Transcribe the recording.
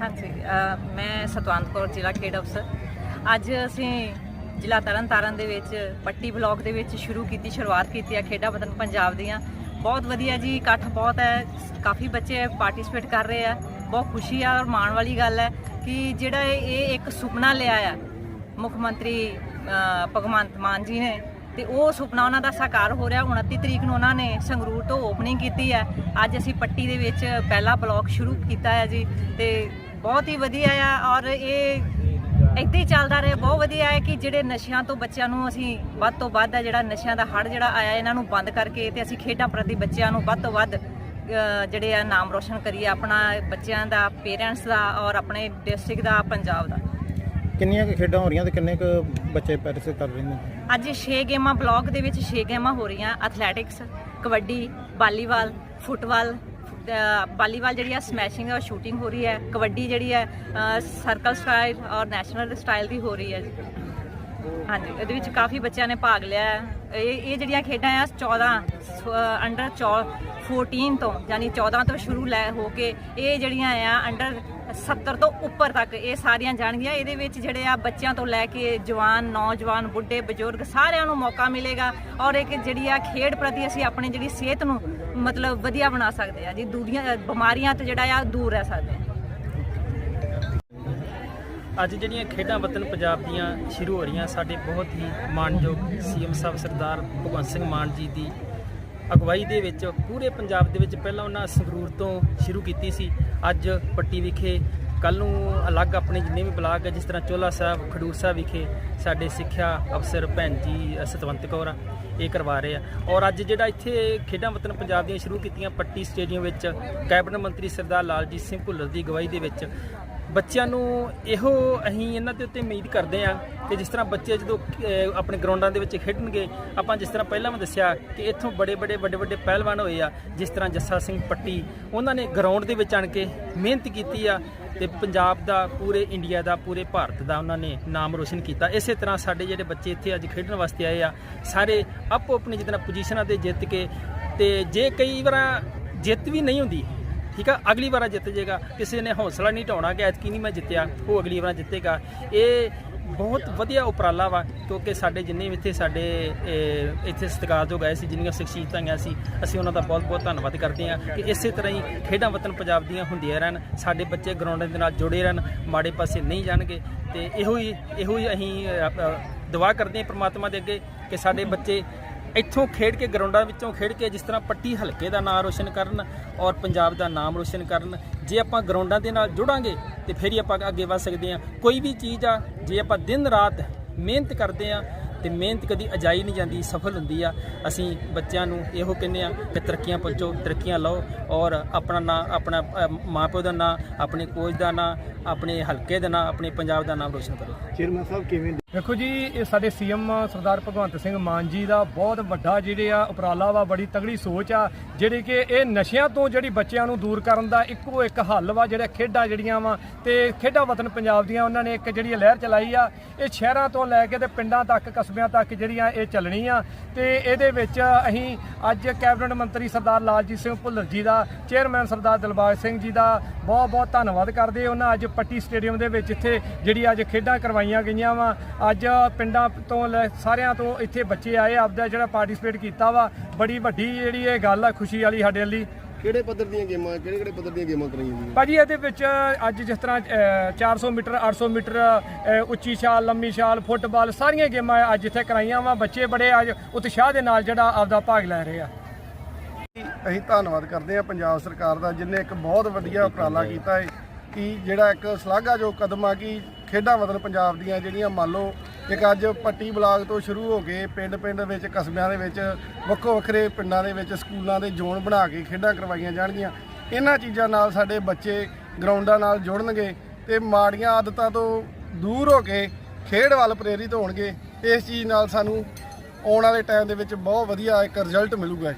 ਹਾਂਜੀ ਮੈਂ ਸਤਵੰਤ ਕੌਰ, ਜ਼ਿਲ੍ਹਾ ਖੇਡ ਅਫਸਰ। ਅੱਜ ਅਸੀਂ ਜ਼ਿਲ੍ਹਾ ਤਰਨਤਾਰਨ ਦੇ ਵਿੱਚ ਪੱਟੀ ਬਲਾਕ ਦੇ ਵਿੱਚ ਸ਼ੁਰੂ ਕੀਤੀ, ਸ਼ੁਰੂਆਤ ਕੀਤੀ ਹੈ ਖੇਡਾਂ ਵਤਨ ਪੰਜਾਬ ਦੀਆਂ। ਬਹੁਤ ਵਧੀਆ ਜੀ, ਇਕੱਠ ਬਹੁਤ ਹੈ, ਕਾਫੀ ਬੱਚੇ ਪਾਰਟਿਸਿਪੇਟ ਕਰ ਰਹੇ ਆ। ਬਹੁਤ ਖੁਸ਼ੀ ਆ ਔਰ ਮਾਣ ਵਾਲੀ ਗੱਲ ਹੈ ਕਿ ਜਿਹੜਾ ਇਹ ਇੱਕ ਸੁਪਨਾ ਲਿਆ ਆ, ਮੁੱਖ ਮੰਤਰੀ ਭਗਵੰਤ ਮਾਨ ਜੀ ਨੇ। ਤੇ ਉਹ ਸੁਪਨਾ ਉਹਨਾਂ ਦਾ ਸਾਕਾਰ ਹੋ ਰਿਹਾ 29 ਤਰੀਕ ਨੂੰ ਉਹਨਾਂ ਨੇ ਸੰਗਰੂਰ ਤੋਂ ਓਪਨਿੰਗ ਕੀਤੀ ਹੈ ਅੱਜ ਅਸੀਂ ਪੱਟੀ ਦੇ ਵਿੱਚ ਪਹਿਲਾ ਬਲਾਕ ਸ਼ੁਰੂ ਕੀਤਾ ਹੈ ਜੀ, ਤੇ ਬਹੁਤ ਹੀ ਵਧੀਆ ਆ ਔਰ ਇਹ ਏਦਾਂ ਹੀ ਚੱਲਦਾ ਰਹੇ ਬਹੁਤ ਵਧੀਆ ਹੈ ਕਿ ਜਿਹੜੇ ਨਸ਼ਿਆਂ ਤੋਂ ਬੱਚਿਆਂ ਨੂੰ ਅਸੀਂ ਵੱਧ ਤੋਂ ਵੱਧ ਆ ਜਿਹੜਾ ਨਸ਼ਿਆਂ ਦਾ ਹੜ ਜਿਹੜਾ ਆਇਆ ਇਹਨਾਂ ਨੂੰ ਬੰਦ ਕਰਕੇ ਤੇ ਅਸੀਂ ਖੇਡਾਂ ਪ੍ਰਤੀ ਬੱਚਿਆਂ ਨੂੰ ਵੱਧ ਤੋਂ ਵੱਧ ਜਿਹੜੇ ਆ ਨਾਮ ਰੋਸ਼ਨ ਕਰੀਏ ਆਪਣਾ ਬੱਚਿਆਂ ਦਾ ਪੇਰੈਂਟਸ ਦਾ ਔਰ ਆਪਣੇ ਡਿਸਟ੍ਰਿਕਟ ਦਾ ਪੰਜਾਬ ਦਾ। ਕਿੰਨੀਆਂ ਕੁ ਖੇਡਾਂ ਹੋ ਰਹੀਆਂ ਤੇ ਕਿੰਨੇ ਕੁ ਬੱਚੇ ਪਾਰਟਿਸਿਪੇਟ ਕਰ ਰਹੇ ਨੇ? ਅੱਜ 6 ਗੇਮਾਂ ਬਲਾਕ ਦੇ ਵਿੱਚ 6 ਗੇਮਾਂ ਹੋ ਰਹੀਆਂ athletics kabaddi volleyball football volleyball ਜਿਹੜੀ ਆ ਸਮੈਸ਼ਿੰਗ ਔਰ ਸ਼ੂਟਿੰਗ ਹੋ ਰਹੀ ਹੈ। ਕਬੱਡੀ ਜਿਹੜੀ ਹੈ ਸਰਕਲ ਸਟਾਈਲ ਔਰ ਨੈਸ਼ਨਲ ਸਟਾਈਲ ਦੀ ਹੋ ਰਹੀ ਹੈ ਹਾਂਜੀ, ਇਹਦੇ ਵਿੱਚ ਕਾਫੀ ਬੱਚਿਆਂ ਨੇ ਭਾਗ ਲਿਆ ਹੈ। ਇਹ ਇਹ ਜਿਹੜੀਆਂ ਖੇਡਾਂ ਆ 14 ਅੰਡਰ 14 ਤੋਂ, ਯਾਨੀ 14 ਤੋਂ ਸ਼ੁਰੂ ਲੈ, ਹੋ ਕੇ ਇਹ ਜਿਹੜੀਆਂ ਆ ਅੰਡਰ 70 ਤੋਂ ਉੱਪਰ ਤੱਕ ਇਹ ਸਾਰੀਆਂ ਜਾਣਗੀਆਂ। ਇਹਦੇ ਵਿੱਚ ਜਿਹੜੇ ਆ, ਬੱਚਿਆਂ ਤੋਂ ਲੈ ਕੇ ਜਵਾਨ, ਨੌਜਵਾਨ, ਬੁੱਢੇ, ਬਜ਼ੁਰਗ ਸਾਰਿਆਂ ਨੂੰ ਮੌਕਾ ਮਿਲੇਗਾ। ਔਰ ਇੱਕ ਜਿਹੜੀ ਆ, ਖੇਡ ਪ੍ਰਤੀ ਅਸੀਂ ਆਪਣੀ ਜਿਹੜੀ ਸਿਹਤ ਨੂੰ ਮਤਲਬ ਵਧੀਆ ਬਣਾ ਸਕਦੇ ਆ ਜੀ, ਦੂਰੀਆਂ ਬਿਮਾਰੀਆਂ ਤੋਂ ਜਿਹੜਾ ਆ ਦੂਰ ਰਹਿ ਸਕਦੇ ਆ। ਅੱਜ ਜਿਹੜੀਆਂ ਖੇਡਾਂ ਵਤਨ ਪੰਜਾਬ ਦੀਆਂ ਸ਼ੁਰੂ ਹੋ ਰਹੀਆਂ, ਸਾਡੇ ਬਹੁਤ ਹੀ ਮਾਣਯੋਗ ਸੀਐਮ ਸਾਹਿਬ ਸਰਦਾਰ ਭਗਵੰਤ ਸਿੰਘ ਮਾਨ ਜੀ ਦੀ ਅਗਵਾਈ ਦੇ ਵਿੱਚ ਪੂਰੇ ਪੰਜਾਬ ਦੇ ਵਿੱਚ ਪਹਿਲਾਂ ਉਹਨਾਂ ਸੰਗਰੂਰ ਤੋਂ ਸ਼ੁਰੂ ਕੀਤੀ ਸੀ। ਅੱਜ ਪੱਟੀ ਵਿਖੇ ਕੱਲ ਨੂੰ ਅਲੱਗ ਆਪਣੇ ਜਿੰਨੇ ਵੀ ਬਲਾਕ ਹੈ ਜਿਸ ਤਰ੍ਹਾਂ ਚੋਲਾ ਸਾਹਿਬ, ਖਡੂਰ ਸਾਹਿਬ ਵਿਖੇ ਸਾਡੇ ਸਿੱਖਿਆ ਅਫਸਰ ਭੈਣ ਜੀ ਸਤਵੰਤ ਕੌਰ ਆ, ਇਹ ਕਰਵਾ ਰਹੇ ਆ। ਔਰ ਅੱਜ ਜਿਹੜਾ ਇੱਥੇ ਖੇਡਾਂ ਵਤਨ ਪੰਜਾਬ ਦੀਆਂ ਸ਼ੁਰੂ ਕੀਤੀਆਂ ਪੱਟੀ ਸਟੇਡੀਅਮ ਵਿੱਚ, ਕੈਬਨਿਟ ਮੰਤਰੀ ਸਰਦਾਰ ਲਾਲਜੀਤ ਸਿੰਘ ਭੁੱਲਰ ਦੀ ਅਗਵਾਈ ਦੇ ਵਿੱਚ ਬੱਚਿਆਂ ਨੂੰ ਇਹੋ ਅਸੀਂ ਇਹਨਾਂ ਦੇ ਉੱਤੇ ਉਮੀਦ ਕਰਦੇ ਆ ਕਿ ਜਿਸ ਤਰ੍ਹਾਂ ਬੱਚੇ ਜਦੋਂ ਆਪਣੇ ਗਰਾਊਂਡਾਂ ਦੇ ਵਿੱਚ ਖੇਡਣਗੇ, ਆਪਾਂ ਜਿਸ ਤਰ੍ਹਾਂ ਪਹਿਲਾਂ ਮੈਂ ਦੱਸਿਆ ਕਿ ਇੱਥੋਂ ਬੜੇ ਬੜੇ ਵੱਡੇ ਵੱਡੇ ਪਹਿਲਵਾਨ ਹੋਏ ਆ, ਜਿਸ ਤਰ੍ਹਾਂ ਜੱਸਾ ਸਿੰਘ ਪੱਟੀ, ਉਹਨਾਂ ਨੇ ਗਰਾਊਂਡ ਦੇ ਵਿੱਚ ਆਣ ਕੇ ਮਿਹਨਤ ਕੀਤੀ ਆ ਤੇ ਪੰਜਾਬ ਦਾ, ਪੂਰੇ ਇੰਡੀਆ ਦਾ, ਪੂਰੇ ਭਾਰਤ ਦਾ ਉਹਨਾਂ ਨੇ ਨਾਮ ਰੋਸ਼ਨ ਕੀਤਾ। ਇਸੇ ਤਰ੍ਹਾਂ ਸਾਡੇ ਜਿਹੜੇ ਬੱਚੇ ਇੱਥੇ ਅੱਜ ਖੇਡਣ ਵਾਸਤੇ ਆਏ ਆ, ਸਾਰੇ ਆਪੋ ਆਪਣੀ ਜਿੱਦਾਂ ਪੋਜੀਸ਼ਨਾਂ ਤੇ ਜਿੱਤ ਕੇ, ਤੇ ਜੇ ਕਈ ਵਾਰ ਜਿੱਤ ਵੀ ਨਹੀਂ ਹੁੰਦੀ ਠੀਕ ਆ? ਅਗਲੀ ਵਾਰ ਜਿੱਤ ਜਾਏਗਾ ਕਿਸੇ ਨੇ ਹੌਸਲਾ ਨਹੀਂ ਢਾਉਣਾ ਕਿ ਐਤਕੀ ਨਹੀਂ ਮੈਂ ਜਿੱਤਿਆ ਉਹ ਅਗਲੀ ਵਾਰ ਜਿੱਤੇਗਾ। ਇਹ ਬਹੁਤ ਵਧੀਆ ਉਪਰਾਲਾ ਵਾ ਕਿਉਂਕਿ ਸਾਡੇ ਜਿੰਨੇ ਵੀ ਇੱਥੇ ਸਾਡੇ ਇਹ, ਇੱਥੇ ਸਤਿਕਾਰਯੋਗ ਆਏ ਸੀ ਜਿੰਨੀਆਂ ਸ਼ਖਸੀਅਤਾਂ ਆਈਆਂ ਸੀ ਅਸੀਂ ਉਹਨਾਂ ਦਾ ਬਹੁਤ ਬਹੁਤ ਧੰਨਵਾਦ ਕਰਦੇ ਹਾਂ ਕਿ ਇਸੇ ਤਰ੍ਹਾਂ ਹੀ ਖੇਡਾਂ ਵਤਨ ਪੰਜਾਬ ਦੀਆਂ ਹੁੰਦੀਆਂ ਰਹਿਣ ਸਾਡੇ ਬੱਚੇ ਗਰਾਊਂਡਾਂ ਦੇ ਨਾਲ ਜੁੜੇ ਰਹਿਣ ਮਾੜੇ ਪਾਸੇ ਨਹੀਂ ਜਾਣਗੇ। ਤੇ ਇਹੋ ਹੀ ਇਹੋ ਹੀ ਅਸੀਂ ਦੁਆ ਕਰਦੇ ਹਾਂ ਪ੍ਰਮਾਤਮਾ ਦੇ ਅੱਗੇ ਕਿ ਸਾਡੇ ਬੱਚੇ ਇੱਥੋਂ ਖੇਡ ਕੇ ਗਰਾਊਂਡਾਂ ਵਿੱਚੋਂ ਖੇਡ ਕੇ ਜਿਸ ਤਰ੍ਹਾਂ ਪੱਟੀ ਹਲਕੇ ਦਾ ਨਾਮ ਰੋਸ਼ਨ ਕਰਨ ਔਰ ਪੰਜਾਬ ਦਾ ਨਾਮ ਰੋਸ਼ਨ ਕਰਨ ਜੇ ਆਪਾਂ ਗਰਾਊਂਡਾਂ ਦੇ ਨਾਲ ਜੁੜਾਂਗੇ ਤੇ ਫਿਰ ਹੀ ਆਪਾਂ ਅੱਗੇ ਵਧ ਸਕਦੇ ਹਾਂ। ਕੋਈ ਵੀ ਚੀਜ਼ ਆ ਜੇ ਆਪਾਂ ਦਿਨ ਰਾਤ ਮਿਹਨਤ ਕਰਦੇ ਆ ਤੇ ਮਿਹਨਤ ਕਦੀ ਅਜਾਈ ਨਹੀਂ ਜਾਂਦੀ ਸਫਲ ਹੁੰਦੀ ਆ। ਅਸੀਂ ਬੱਚਿਆਂ ਨੂੰ ਇਹੋ ਕਹਿੰਦੇ ਆ ਕਿ ਤਰੱਕੀਆਂ ਪਹੁੰਚੋ ਤਰੱਕੀਆਂ ਲਓ ਔਰ ਆਪਣਾ ਨਾਂ ਆਪਣਾ ਅ, ਮਾਂ-ਪਿਓ ਦਾ ਨਾਂ ਆਪਣੇ ਕੋਚ ਦਾ ਨਾਂ ਆਪਣੇ ਹਲਕੇ ਦਾ ਨਾਂ ਆਪਣੇ ਪੰਜਾਬ ਦਾ ਨਾਮ ਰੋਸ਼ਨ ਕਰੋ। ਚੇਅਰਮੈਨ ਸਾਹਿਬ ਕਿਵੇਂ ਵੇਖੋ ਜੀ, ਇਹ ਸਾਡੇ ਸੀਐਮ ਸਰਦਾਰ ਭਗਵੰਤ ਸਿੰਘ ਮਾਨ ਜੀ ਦਾ ਬਹੁਤ ਵੱਡਾ ਜਿਹੜੇ ਆ ਉਪਰਾਲਾ ਵਾ, ਬੜੀ ਤਗੜੀ ਸੋਚ ਆ, ਜਿਹੜੀ ਕਿ ਇਹ ਨਸ਼ਿਆਂ ਤੋਂ ਜਿਹੜੀ ਬੱਚਿਆਂ ਨੂੰ ਦੂਰ ਕਰਨ ਦਾ ਇੱਕੋ ਇੱਕ ਹੱਲ ਵਾ, ਜਿਹੜਾ ਖੇਡਾਂ ਜਿਹੜੀਆਂ ਵਾ, ਤੇ ਖੇਡਾਂ ਵਤਨ ਪੰਜਾਬ ਦੀਆਂ ਉਹਨਾਂ ਨੇ ਇੱਕ ਜਿਹੜੀ ਲਹਿਰ ਚਲਾਈ ਆ, ਇਹ ਸ਼ਹਿਰਾਂ ਤੋਂ ਲੈ ਕੇ ਤੇ ਪਿੰਡਾਂ ਤੱਕ, ਕਸਬਿਆਂ ਤੱਕ ਜਿਹੜੀਆਂ ਇਹ ਚੱਲਣੀ ਆ, ਤੇ ਇਹਦੇ ਵਿੱਚ ਅਸੀਂ ਅੱਜ ਕੈਬਨਿਟ ਮੰਤਰੀ ਸਰਦਾਰ ਲਾਲਜੀਤ ਸਿੰਘ ਭੁੱਲਰ ਜੀ ਦਾ, ਚੇਅਰਮੈਨ ਸਰਦਾਰ ਦਿਲਬਾਗ ਸਿੰਘ ਜੀ ਦਾ ਬਹੁਤ ਬਹੁਤ ਧੰਨਵਾਦ ਕਰਦੇ ਉਹਨਾਂ ਅੱਜ ਪੱਟੀ ਸਟੇਡੀਅਮ ਦੇ ਵਿੱਚ ਇੱਥੇ ਜਿਹੜੀ ਅੱਜ ਖੇਡਾਂ ਕਰਵਾਈਆਂ ਗਈਆਂ ਵਾ। ਅੱਜ ਪਿੰਡਾਂ ਤੋਂ ਸਾਰਿਆਂ ਤੋਂ ਇੱਥੇ ਬੱਚੇ ਆਏ ਆਪਦਾ ਜਿਹੜਾ ਪਾਰਟਿਸਿਪੇਟ ਕੀਤਾ ਵਾ। ਬੜੀ ਵੱਡੀ ਜਿਹੜੀ ਇਹ ਗੱਲ ਆ ਖੁਸ਼ੀ ਵਾਲੀ ਸਾਡੇ ਲਈ। ਕਿਹੜੇ ਪੱਧਰ ਦੀਆਂ ਗੇਮਾਂ ਕਿਹੜੇ ਕਿਹੜੇ ਪੱਧਰ ਦੀਆਂ ਗੇਮਾਂ ਕਰਾਈਆਂ ਜੀ ਭਾਜੀ ਇਹਦੇ ਵਿੱਚ ਅੱਜ ਜਿਸ ਤਰ੍ਹਾਂ ਅ, 400 ਮੀਟਰ 800 ਮੀਟਰ ਉੱਚੀ ਛਾਲ ਲੰਮੀ ਛਾਲ ਫੁੱਟਬਾਲ ਸਾਰੀਆਂ ਗੇਮਾਂ ਅੱਜ ਇੱਥੇ ਕਰਾਈਆਂ ਵਾ। ਬੱਚੇ ਬੜੇ ਅੱਜ ਉਤਸ਼ਾਹ ਦੇ ਨਾਲ ਜਿਹੜਾ ਆਪਦਾ ਭਾਗ ਲੈ ਰਹੇ ਆ। ਅਸੀਂ ਧੰਨਵਾਦ ਕਰਦੇ ਹਾਂ ਪੰਜਾਬ ਸਰਕਾਰ ਦਾ ਜਿਨੇ ਇੱਕ ਬਹੁਤ ਵਧੀਆ ਉਪਰਾਲਾ ਕੀਤਾ ਹੈ ਕਿ ਜਿਹੜਾ ਇੱਕ ਸ਼ਲਾਘਾਯੋਗ ਕਦਮ ਆ ਕਿ ਖੇਡਾਂ ਵਤਨ ਪੰਜਾਬ ਦੀਆਂ ਜਿਹੜੀਆਂ ਮੰਨ ਲਓ ਇੱਕ ਅੱਜ ਪੱਟੀ ਬਲਾਕ ਤੋਂ ਸ਼ੁਰੂ ਹੋ ਕੇ ਪਿੰਡ-ਪਿੰਡ ਵਿੱਚ ਕਸਬਿਆਂ ਦੇ ਵਿੱਚ ਵੱਖੋ ਵੱਖਰੇ ਪਿੰਡਾਂ ਦੇ ਵਿੱਚ ਸਕੂਲਾਂ ਦੇ ਜ਼ੋਨ ਬਣਾ ਕੇ ਖੇਡਾਂ ਕਰਵਾਈਆਂ ਜਾਣਗੀਆਂ। ਇਹਨਾਂ ਚੀਜ਼ਾਂ ਨਾਲ ਸਾਡੇ ਬੱਚੇ ਗਰਾਊਂਡਾਂ ਨਾਲ ਜੁੜਨਗੇ ਤੇ ਮਾੜੀਆਂ ਆਦਤਾਂ ਤੋਂ ਦੂਰ ਹੋ ਕੇ ਖੇਡ ਵੱਲ ਪ੍ਰੇਰਿਤ ਹੋਣਗੇ। ਇਸ ਚੀਜ਼ ਨਾਲ ਸਾਨੂੰ ਆਉਣ ਵਾਲੇ ਟਾਈਮ ਦੇ ਵਿੱਚ ਬਹੁਤ ਵਧੀਆ ਇੱਕ ਰਿਜ਼ਲਟ ਮਿਲੂਗਾ।